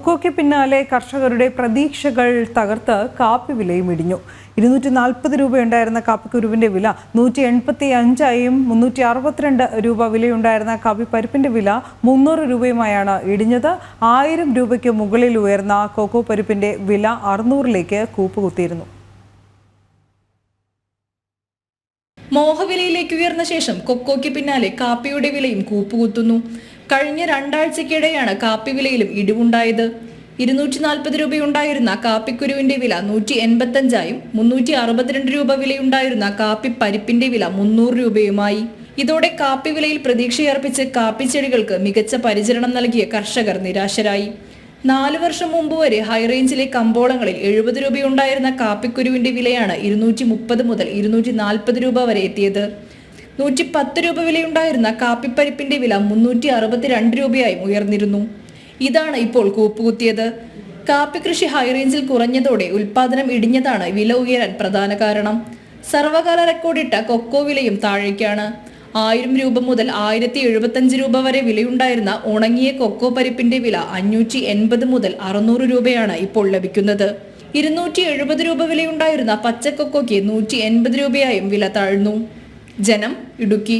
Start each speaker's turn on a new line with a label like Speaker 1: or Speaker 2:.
Speaker 1: കൊക്കോയ്ക്ക് പിന്നാലെ കർഷകരുടെ പ്രതീക്ഷകൾ തകർത്ത് കാപ്പി വിലയും ഇടിഞ്ഞു. ഇരുന്നൂറ്റി നാൽപ്പത് രൂപയുണ്ടായിരുന്ന കാപ്പിക്കുരുവിന്റെ വില നൂറ്റി എൺപത്തി അഞ്ചായും മുന്നൂറ്റി അറുപത്തിരണ്ട് രൂപ വിലയുണ്ടായിരുന്ന കാപ്പി പരിപ്പിന്റെ വില മുന്നൂറ് രൂപയുമായാണ് ഇടിഞ്ഞത്. ആയിരം രൂപയ്ക്ക് മുകളിൽ ഉയർന്ന കൊക്കോ പരിപ്പിന്റെ വില അറുന്നൂറിലേക്ക് കൂപ്പുകുത്തിയിരുന്നു.
Speaker 2: മോഹവിലയിലേക്ക് ഉയർന്ന ശേഷം കൊക്കോയ്ക്ക് പിന്നാലെ കാപ്പിയുടെ വിലയും കൂപ്പുകുത്തുന്നു. കഴിഞ്ഞ രണ്ടാഴ്ചക്കിടെയാണ് കാപ്പി വിലയിലും ഇടിവുണ്ടായത്. ഇരുന്നൂറ്റി നാൽപ്പത് രൂപയുണ്ടായിരുന്ന കാപ്പിക്കുരുവിന്റെ വില നൂറ്റി എൺപത്തഞ്ചായും മുന്നൂറ്റി അറുപത്തിരണ്ട് രൂപ വിലയുണ്ടായിരുന്ന കാപ്പി പരിപ്പിന്റെ വില മുന്നൂറ് രൂപയുമായി. ഇതോടെ കാപ്പി വിലയിൽ പ്രതീക്ഷയർപ്പിച്ച് കാപ്പിച്ചെടികൾക്ക് മികച്ച പരിചരണം നൽകിയ കർഷകർ നിരാശരായി. നാലു വർഷം മുമ്പ് വരെ ഹൈറേഞ്ചിലെ കമ്പോളങ്ങളിൽ എഴുപത് രൂപയുണ്ടായിരുന്ന കാപ്പിക്കുരുവിന്റെ വിലയാണ് ഇരുന്നൂറ്റി മുപ്പത് മുതൽ ഇരുന്നൂറ്റി നാൽപ്പത് രൂപ വരെ എത്തിയത്. നൂറ്റി പത്ത് രൂപ വിലയുണ്ടായിരുന്ന കാപ്പിപ്പരിപ്പിന്റെ വില മുന്നൂറ്റി അറുപത്തിരണ്ട് രൂപയായും ഉയർന്നിരുന്നു. ഇതാണ് ഇപ്പോൾ കൂപ്പുകുത്തിയത്. കാപ്പി കൃഷി ഹൈറേഞ്ചിൽ കുറഞ്ഞതോടെ ഉൽപാദനം ഇടിഞ്ഞതാണ് വില ഉയരാൻ പ്രധാന കാരണം. സർവകാല റെക്കോർഡിട്ട കൊക്കോ വിലയും താഴേക്കാണ്. ആയിരം രൂപ മുതൽ ആയിരത്തി എഴുപത്തഞ്ച് രൂപ വരെ വിലയുണ്ടായിരുന്ന ഉണങ്ങിയ കൊക്കോ പരിപ്പിന്റെ വില അഞ്ഞൂറ്റി എൺപത് മുതൽ അറുന്നൂറ് രൂപയാണ് ഇപ്പോൾ ലഭിക്കുന്നത്. ഇരുന്നൂറ്റി എഴുപത് രൂപ വിലയുണ്ടായിരുന്ന പച്ചക്കൊക്കോയ്ക്ക് നൂറ്റി എൺപത് രൂപയായും വില താഴ്ന്നു. ജനം ഇടുക്കി.